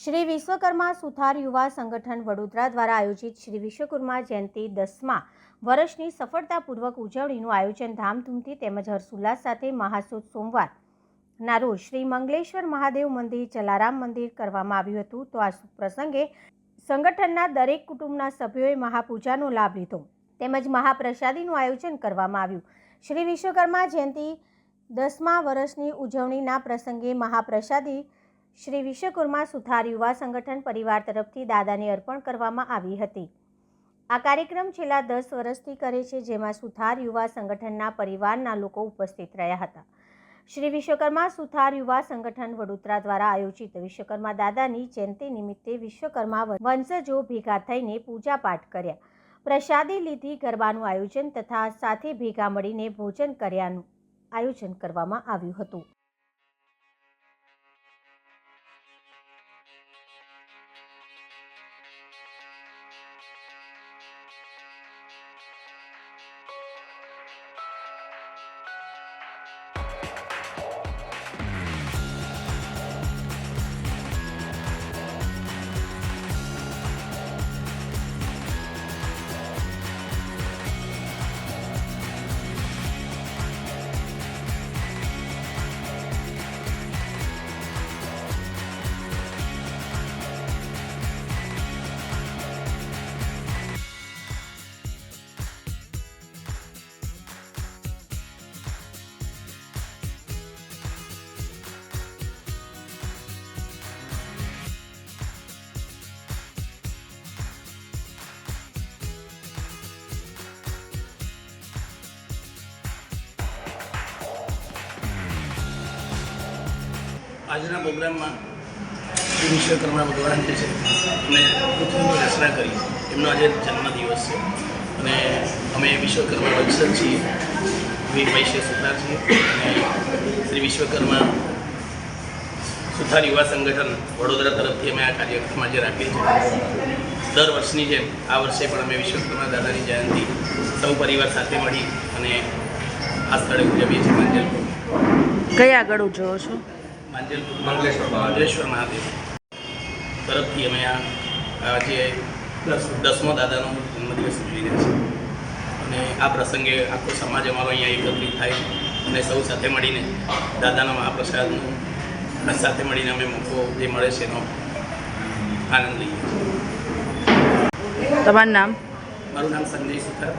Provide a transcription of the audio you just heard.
શ્રી વિશ્વકર્મા સુથાર યુવા સંગઠન વડોદરા દ્વારા આયોજિત શ્રી વિશ્વકર્મા જયંતિ દસમા વર્ષની સફળતાપૂર્વક ઉજવણીનું આયોજન ધામધૂમથી તેમજ હર્ષોલ્લાસ સાથે મહાસુદ સોમવાર ના રોજ શ્રી મંગલેશ્વર મહાદેવ મંદિર, જલારામ મંદિર કરવામાં આવ્યું હતું. તો આ પ્રસંગે સંગઠનના દરેક કુટુંબના સભ્યોએ મહાપૂજાનો લાભ લીધો તેમજ મહાપ્રસાદીનું આયોજન કરવામાં આવ્યું. શ્રી વિશ્વકર્મા જયંતિ દસમા વર્ષની ઉજવણીના પ્રસંગે મહાપ્રસાદી શ્રી વિશ્વકર્મા સુથાર યુવા સંગઠન પરિવાર તરફથી દાદાને અર્પણ કરવામાં આવી હતી. આ કાર્યક્રમ છેલ્લા દસ વર્ષથી કરે છે, જેમાં સુથાર યુવા સંગઠનના પરિવારના લોકો ઉપસ્થિત રહ્યા હતા. શ્રી વિશ્વકર્મા સુથાર યુવા સંગઠન વડોદરા દ્વારા આયોજિત વિશ્વકર્મા દાદાની જયંતિ નિમિત્તે વિશ્વકર્મા વંશજો ભેગા થઈને પૂજાપાઠ કર્યા. પ્રસાદી લીધી ગરબાનું આયોજન તથા સાથે ભેગા મળીને ભોજન કર્યાનું આયોજન કરવામાં આવ્યું હતું. આજના પ્રોગ્રામમાં શ્રી વિશ્વકર્મા ભગવાન જે છે એમને પૃથ્વીની રચના કરી. એમનો આજે જન્મદિવસ છે. અને અમે વિશ્વકર્મા વંશજ છીએ, વીર વૈશ્ય સુથાર છીએ અને શ્રી વિશ્વકર્મા સુથાર યુવા સંગઠન વડોદરા તરફથી અમે આ કાર્યક્રમ આજે રાખીએ છીએ. દર વર્ષની જેમ આ વર્ષે પણ અમે વિશ્વકર્મા દાદાની જયંતિ સૌ પરિવાર સાથે મળી અને આ સ્થળે ઉજવીએ છીએ. કયા આગળ ઉજવો છો? મંગલેશ્વર મહાદેવ તરફથી અમે આ આજે દસમો દાદાનો જન્મદિવસ ઉજવી રહ્યા છીએ. અને આ પ્રસંગે આખો સમાજ અમારો અહીંયા એકત્રિત થાય અને સૌ સાથે મળીને દાદાના મહાપ્રસાદનું સાથે મળીને અમે મોકો જે મળે છે એનો આનંદ લઈએ. તમારું નામ? મારું નામ સંજય સુથાર.